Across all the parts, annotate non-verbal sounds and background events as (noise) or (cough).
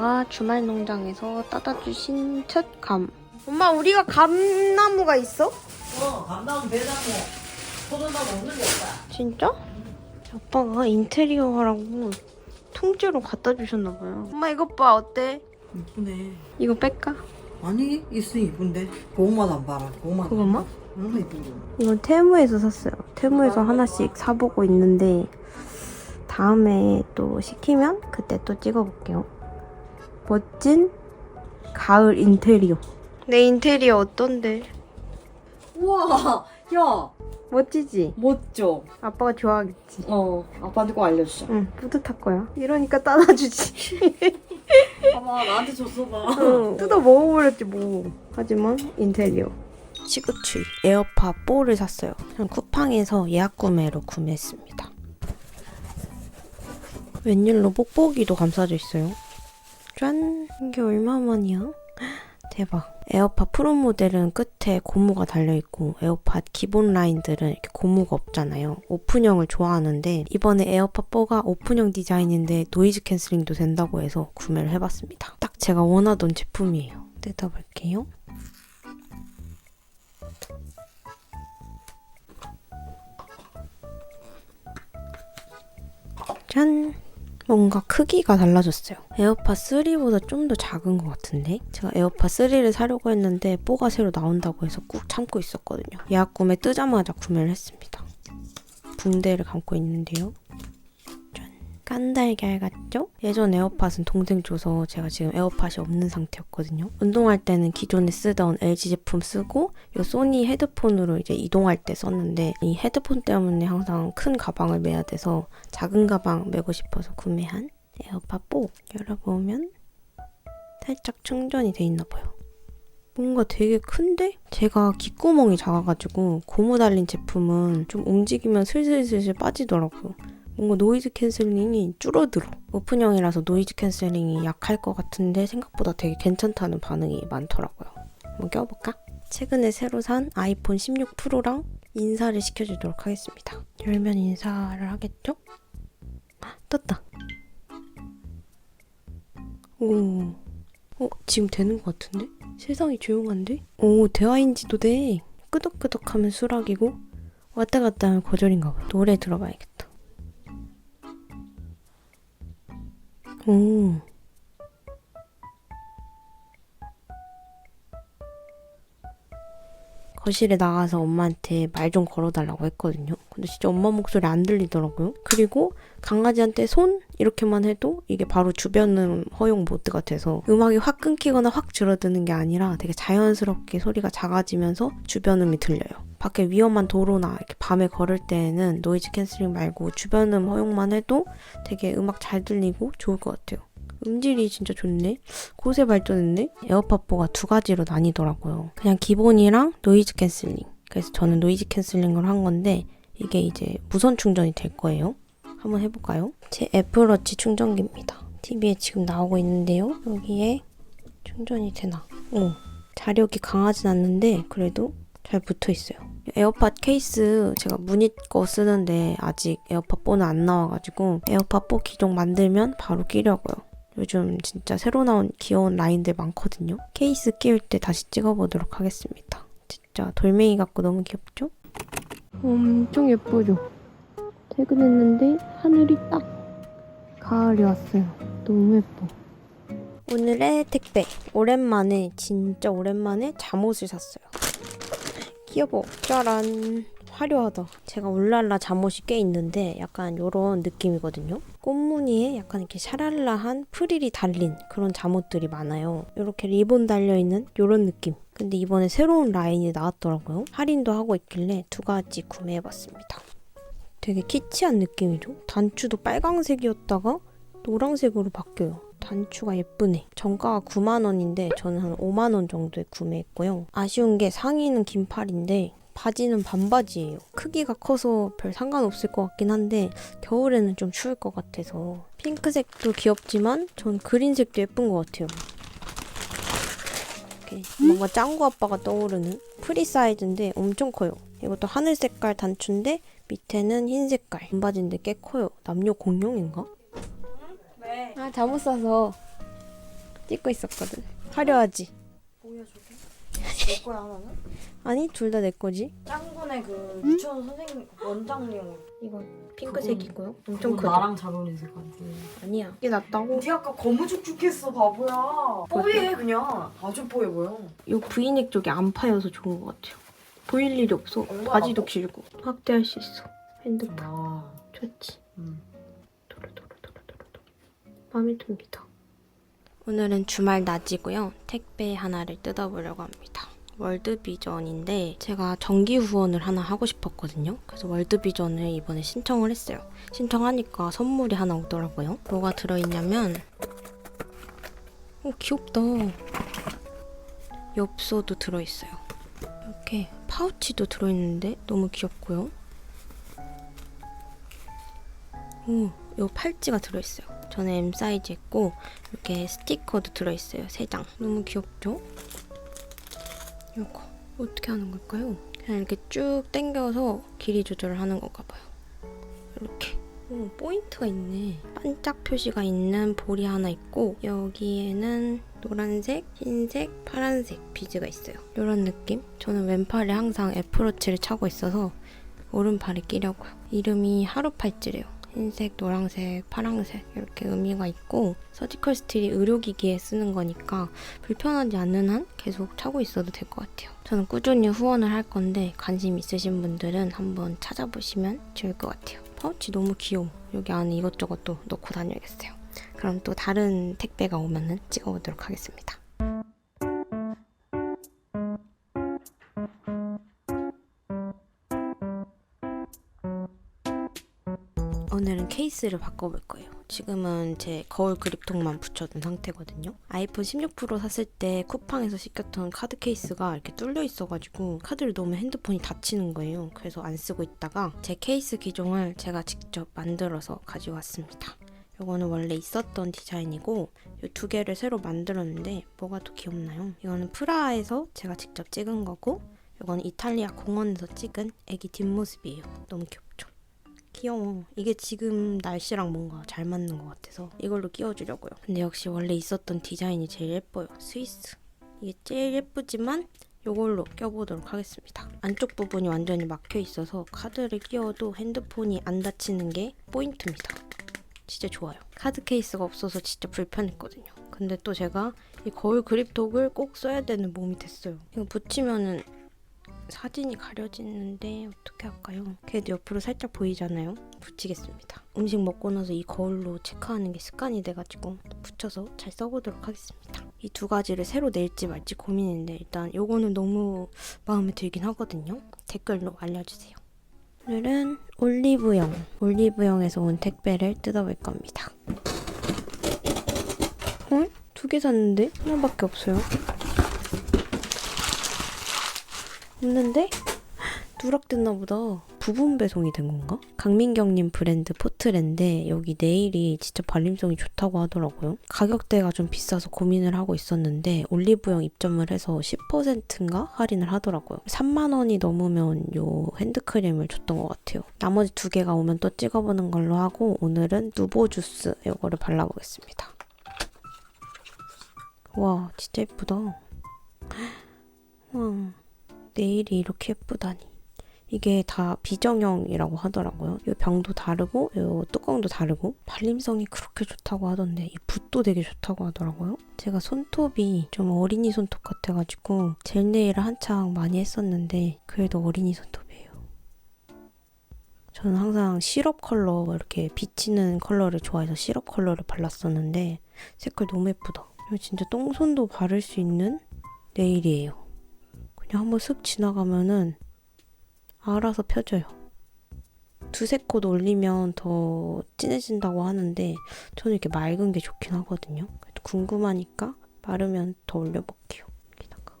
아빠가 주말 농장에서 따다 주신 첫 감. 엄마 우리가 감나무가 있어? 어, 감나무, 배나무, 소나무 없는 게 없다. 진짜? 아빠가 인테리어 하라고 통째로 갖다 주셨나 봐요. 엄마 이것 봐 어때? 이쁘네. 이거 뺄까? 아니, 있으니 이쁜데. 그것만 안 봐라. 그것만. 그것만? 너무 이쁜 거. 이건 테무에서 샀어요. 테무에서 하나씩 사보고 있는데 다음에 또 시키면 그때 또 찍어볼게요. 멋진 가을 인테리어. 내 인테리어 어떤데? 우와, 야, 멋지지? 멋져. 아빠가 좋아하겠지. 어, 아빠한테 꼭 알려주자. 응, 뿌듯할 거야. 이러니까 따놔주지. (laughs) 봐봐, 나한테 줬어 봐. 응, 뜯어 먹어버렸지 뭐. 하지만 인테리어. 시그추이 에어팟 4를 샀어요. 그냥 쿠팡에서 예약 구매로 구매했습니다. 웬일로 뽁뽁이도 감싸져 있어요. 짠! 이게 얼마만이야? 대박. 에어팟 프로 모델은 끝에 고무가 달려있고 에어팟 기본 라인들은 이렇게 고무가 없잖아요. 오픈형을 좋아하는데 이번에 에어팟 4가 오픈형 디자인인데 노이즈 캔슬링도 된다고 해서 구매를 해봤습니다. 딱 제가 원하던 제품이에요. 뜯어볼게요. 짠! 뭔가 크기가 달라졌어요. 에어팟 3보다 좀 더 작은 것 같은데? 제가 에어팟 3를 사려고 했는데 뽀가 새로 나온다고 해서 꾹 참고 있었거든요. 예약 구매 뜨자마자 구매를 했습니다. 붕대를 감고 있는데요. 짠. 깐달걀 같죠? 예전 에어팟은 동생 줘서 제가 지금 에어팟이 없는 상태였거든요. 운동할 때는 기존에 쓰던 LG 제품 쓰고 이 소니 헤드폰으로 이제 이동할 때 썼는데 이 헤드폰 때문에 항상 큰 가방을 메야 돼서 작은 가방 메고 싶어서 구매한 에어팟 4 열어보면 살짝 충전이 돼 있나 봐요. 뭔가 되게 큰데? 제가 귓구멍이 작아가지고 고무 달린 제품은 좀 움직이면 슬슬슬슬 빠지더라고요. 뭔가 노이즈 캔슬링이 줄어들어. 오픈형이라서 노이즈 캔슬링이 약할 것 같은데 생각보다 되게 괜찮다는 반응이 많더라고요. 한번 껴볼까? 최근에 새로 산 아이폰 16 프로랑 인사를 시켜주도록 하겠습니다. 열면 인사를 하겠죠? 헉, 떴다. 오, 어, 지금 되는 것 같은데? 세상이 조용한데? 오, 대화인지도 돼. 끄덕끄덕 하면 수락이고 왔다 갔다 하면 거절인가 봐. 노래 들어봐야겠다. 오. 거실에 나가서 엄마한테 말 좀 걸어달라고 했거든요. 근데 진짜 엄마 목소리 안 들리더라고요. 그리고 강아지한테 손 이렇게만 해도 이게 바로 주변음 허용 모드가 돼서 음악이 확 끊기거나 확 줄어드는 게 아니라 되게 자연스럽게 소리가 작아지면서 주변음이 들려요. 밖에 위험한 도로나 이렇게 밤에 걸을 때에는 노이즈 캔슬링 말고 주변음 허용만 해도 되게 음악 잘 들리고 좋을 것 같아요. 음질이 진짜 좋네. 곳에 발전했네. 에어팟4가 두 가지로 나뉘더라고요. 그냥 기본이랑 노이즈 캔슬링. 그래서 저는 노이즈 캔슬링을 한 건데 이게 이제 무선 충전이 될 거예요. 한번 해볼까요? 제 애플워치 충전기입니다. TV에 지금 나오고 있는데요. 여기에 충전이 되나? 오, 자력이 강하진 않는데 그래도 잘 붙어 있어요. 에어팟 케이스 제가 무늬 거 쓰는데 아직 에어팟 4는 안 나와가지고 에어팟 4 기종 만들면 바로 끼려고요. 요즘 진짜 새로 나온 귀여운 라인들 많거든요. 케이스 끼울 때 다시 찍어보도록 하겠습니다. 진짜 돌멩이 같고 너무 귀엽죠? 엄청 예쁘죠? 퇴근했는데 하늘이 딱 가을이 왔어요. 너무 예뻐. 오늘의 택배. 오랜만에 진짜 오랜만에 잠옷을 샀어요. 귀여워. 짜란. 화려하다. 제가 울랄라 잠옷이 꽤 있는데 약간 이런 느낌이거든요. 꽃무늬에 약간 이렇게 샤랄라한 프릴이 달린 그런 잠옷들이 많아요. 이렇게 리본 달려있는 이런 느낌. 근데 이번에 새로운 라인이 나왔더라고요. 할인도 하고 있길래 두 가지 구매해봤습니다. 되게 키치한 느낌이죠. 단추도 빨강색이었다가 노란색으로 바뀌어요. 단추가 예쁘네. 정가가 9만원인데 저는 한 5만원 정도에 구매했고요. 아쉬운 게 상의는 긴팔인데 바지는 반바지예요. 크기가 커서 별 상관없을 것 같긴 한데 겨울에는 좀 추울 것 같아서 핑크색도 귀엽지만 전 그린색도 예쁜 것 같아요. 이렇게 뭔가 짱구 아빠가 떠오르는 프리 사이즈인데 엄청 커요. 이것도 하늘 색깔 단추인데 밑에는 흰 색깔. 반바지인데 꽤 커요. 남녀 공용인가? 왜? 아 잘못 사서 찍고 있었거든. 화려하지? 뭐야 저게? 내 거야 하나는? (laughs) 아니 둘 다 내 거지. 짱구네 그 유치원 선생님 원장님 이거 핑크색이고요. 엄청 크죠? 나랑 잘 어울리는 것 같아. 아니야. 이게 낫다고? 네 아까 거무죽죽했어 바보야. 뽀얘 그냥 아주 뽀얘 보여. 이 브이넥 쪽이 안 파여서 좋은 것 같아요. 보일 일이 없어. 얼마나 바지도 뭐? 길고 확대할 수 있어. 핸드폰 아, 좋지. 음. 마음에 듭니다. 오늘은 주말 낮이고요. 택배 하나를 뜯어보려고 합니다. 월드비전인데 제가 정기 후원을 하나 하고 싶었거든요. 그래서 월드비전을 이번에 신청을 했어요. 신청하니까 선물이 하나 오더라고요. 뭐가 들어있냐면 오 귀엽다. 엽서도 들어있어요. 이렇게 파우치도 들어있는데 너무 귀엽고요. 오, 요 팔찌가 들어있어요. 저는 M 사이즈 했고 이렇게 스티커도 들어있어요. 세 장. 너무 귀엽죠? 이거 어떻게 하는 걸까요? 그냥 이렇게 쭉 당겨서 길이 조절을 하는 건가 봐요. 이렇게. 오, 포인트가 있네. 반짝 표시가 있는 볼이 하나 있고 여기에는 노란색, 흰색, 파란색 비즈가 있어요. 이런 느낌? 저는 왼팔에 항상 애플워치를 차고 있어서 오른팔에 끼려고요. 이름이 하루 팔찌래요. 흰색, 노란색, 파란색 이렇게 의미가 있고 서지컬 스틸이 의료기기에 쓰는 거니까 불편하지 않는 한 계속 차고 있어도 될 것 같아요. 저는 꾸준히 후원을 할 건데 관심 있으신 분들은 한번 찾아보시면 좋을 것 같아요. 파우치 너무 귀여워. 여기 안에 이것저것 또 넣고 다녀야겠어요. 그럼 또 다른 택배가 오면은 찍어보도록 하겠습니다. 오늘은 케이스를 바꿔볼 거예요. 지금은 제 거울 그립통만 붙여둔 상태거든요. 아이폰 16 프로 샀을 때 쿠팡에서 시켰던 카드 케이스가 이렇게 뚫려 있어가지고 카드를 넣으면 핸드폰이 닫히는 거예요. 그래서 안 쓰고 있다가 제 케이스 기종을 제가 직접 만들어서 가지고 왔습니다. 이거는 원래 있었던 디자인이고 이 두 개를 새로 만들었는데 뭐가 더 귀엽나요? 이거는 프라하에서 제가 직접 찍은 거고 이건 이탈리아 공원에서 찍은 애기 뒷모습이에요. 너무 귀엽죠? 귀여워. 이게 지금 날씨랑 뭔가 잘 맞는 것 같아서 이걸로 끼워주려고요. 근데 역시 원래 있었던 디자인이 제일 예뻐요. 스위스. 이게 제일 예쁘지만 이걸로 껴보도록 하겠습니다. 안쪽 부분이 완전히 막혀 있어서 카드를 끼워도 핸드폰이 안 닫히는 게 포인트입니다. 진짜 좋아요. 카드 케이스가 없어서 진짜 불편했거든요. 근데 또 제가 이 거울 그립톡을 꼭 써야 되는 몸이 됐어요. 이거 붙이면은 사진이 가려지는데 어떻게 할까요? 그래도 옆으로 살짝 보이잖아요. 붙이겠습니다. 음식 먹고 나서 이 거울로 체크하는 게 습관이 돼가지고 붙여서 잘 써보도록 하겠습니다. 이 두 가지를 새로 낼지 말지 고민인데 일단 요거는 너무 마음에 들긴 하거든요. 댓글로 알려주세요. 오늘은 올리브영, 올리브영에서 온 택배를 뜯어볼 겁니다. 어? 두 개 샀는데 하나밖에 없어요. 없는데? 누락됐나 보다. 부분 배송이 된 건가? 강민경님 브랜드 포트랜데 여기 네일이 진짜 발림성이 좋다고 하더라고요. 가격대가 좀 비싸서 고민을 하고 있었는데 올리브영 입점을 해서 10%인가 할인을 하더라고요. 3만 원이 넘으면 요 핸드크림을 줬던 것 같아요. 나머지 두 개가 오면 또 찍어보는 걸로 하고 오늘은 누보 주스 이거를 발라보겠습니다. 와 진짜 예쁘다. 와. 네일이 이렇게 예쁘다니. 이게 다 비정형이라고 하더라고요. 이 병도 다르고, 이 뚜껑도 다르고, 발림성이 그렇게 좋다고 하던데, 이 붓도 되게 좋다고 하더라고요. 제가 손톱이 좀 어린이 손톱 같아가지고, 젤 네일을 한창 많이 했었는데, 그래도 어린이 손톱이에요. 저는 항상 시럽 컬러, 이렇게 비치는 컬러를 좋아해서 시럽 컬러를 발랐었는데, 색깔 너무 예쁘다. 이거 진짜 똥손도 바를 수 있는 네일이에요. 그냥 한번 슥 지나가면은 알아서 펴져요. 두세 콧 올리면 더 진해진다고 하는데 저는 이렇게 맑은 게 좋긴 하거든요. 그래도 궁금하니까 마르면 더 올려볼게요. 여기다가.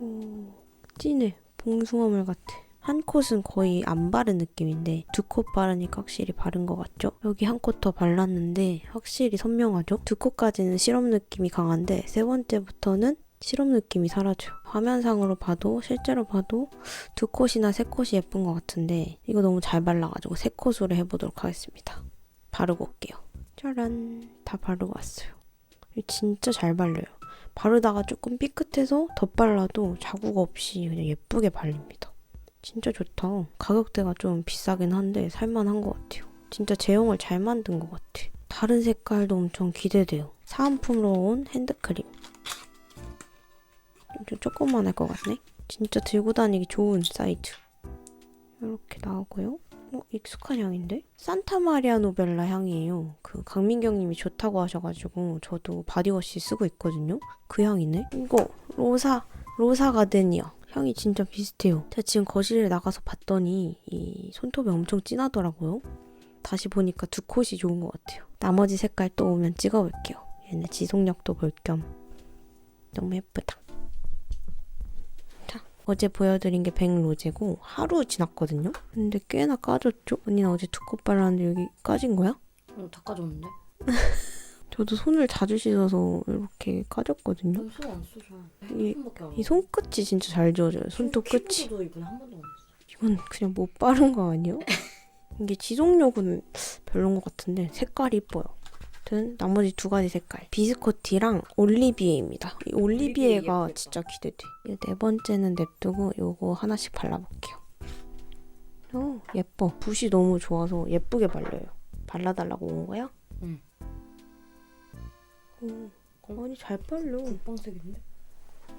오, 진해. 봉숭아물 같아. 한 콧은 거의 안 바른 느낌인데 두 콧 바르니까 확실히 바른 것 같죠? 여기 한 콧 더 발랐는데 확실히 선명하죠? 두 콧까지는 시럽 느낌이 강한데 세 번째부터는 시럽 느낌이 사라져요. 화면상으로 봐도 실제로 봐도 두 콧이나 세 콧이 예쁜 것 같은데 이거 너무 잘 발라가지고 세 콧으로 해보도록 하겠습니다. 바르고 올게요. 짜란 다 바르고 왔어요. 진짜 잘 발려요. 바르다가 조금 삐끗해서 덧발라도 자국 없이 그냥 예쁘게 발립니다. 진짜 좋다. 가격대가 좀 비싸긴 한데 살만한 것 같아요. 진짜 제형을 잘 만든 것 같아. 다른 색깔도 엄청 기대돼요. 사은품으로 온 핸드크림. 좀 조금만 할 것 같네. 진짜 들고 다니기 좋은 사이즈. 이렇게 나오고요. 어, 익숙한 향인데? 산타마리아 노벨라 향이에요. 그 강민경님이 좋다고 하셔가지고 저도 바디워시 쓰고 있거든요. 그 향이네. 이거 로사 로사 가드니어 향이 진짜 비슷해요. 제가 지금 거실에 나가서 봤더니 이 손톱이 엄청 진하더라고요. 다시 보니까 두 콧이 좋은 것 같아요. 나머지 색깔 또 오면 찍어볼게요. 얘네 지속력도 볼 겸 너무 예쁘다. 자, 어제 보여드린 게 백로제고 하루 지났거든요. 근데 꽤나 까졌죠? 언니는 어제 두콧 발랐는데 여기 까진 거야? 어, 다 까졌는데? (laughs) 저도 손을 자주 씻어서 이렇게 까졌거든요. 손안 써줘. 이- 손밖에 안이 손끝이 진짜 잘 지워져요. 손톱 끝이. 이건 그냥 못 바른 거 아니에요? 이게 지속력은 별론 것 같은데 색깔이 이뻐요. 아무튼 나머지 두 가지 색깔 비스코티랑 올리비에입니다. 이 올리비에가. 진짜 기대돼. 이네 번째는 냅두고 요거 하나씩 발라볼게요. 오 예뻐. 붓이 너무 좋아서 예쁘게 발려요. 발라달라고 온 거야? 응. 오, 아니 잘 발려. 국방색인데?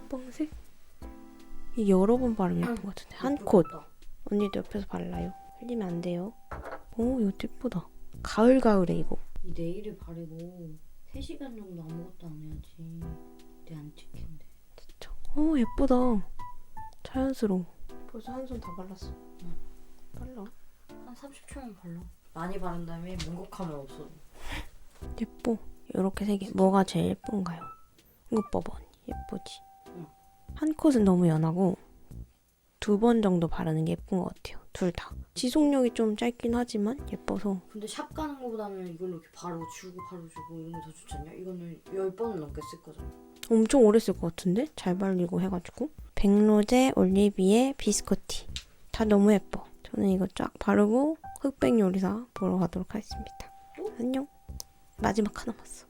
빵색? 이 여러 번 바르면 예쁜 것 같은데 한 콧. 언니도 옆에서 발라요. 흘리면 안 돼요. 오, 이것도 예쁘다. 가을 가을에 이거. 이 네일을 바르고 3시간 정도 아무것도 안 해야지 내 안 찍힌대. 진짜. 오, 예쁘다. 자연스러워. 벌써 한 손 다 발랐어. 응. 발라. 한 30초만 발라. 많이 바른 다음에 뭉국하면 없어. 예뻐. 이렇게 세 개. 뭐가 제일 예쁜가요? 이거 봐봐, 언니. 예쁘지? 응. 한 컷은 너무 연하고 두 번 정도 바르는 게 예쁜 것 같아요. 둘 다. 지속력이 좀 짧긴 하지만 예뻐서 근데 샵 가는 거보다는 이걸로 이렇게 바로 주고 바로 주고 이런 게 더 좋지 않냐? 이거는 10번은 넘게 쓸 거잖아. 엄청 오래 쓸 것 같은데? 잘 발리고 해가지고. 백로제, 올리비에, 비스코티. 다 너무 예뻐. 저는 이거 쫙 바르고 흑백 요리사 보러 가도록 하겠습니다. 안녕. 마지막 하나 남았어.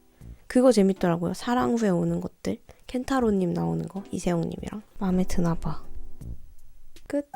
그거 재밌더라고요. 사랑 후에 오는 것들. 켄타로님 나오는 거. 이세영님이랑. 마음에 드나 봐. 끝.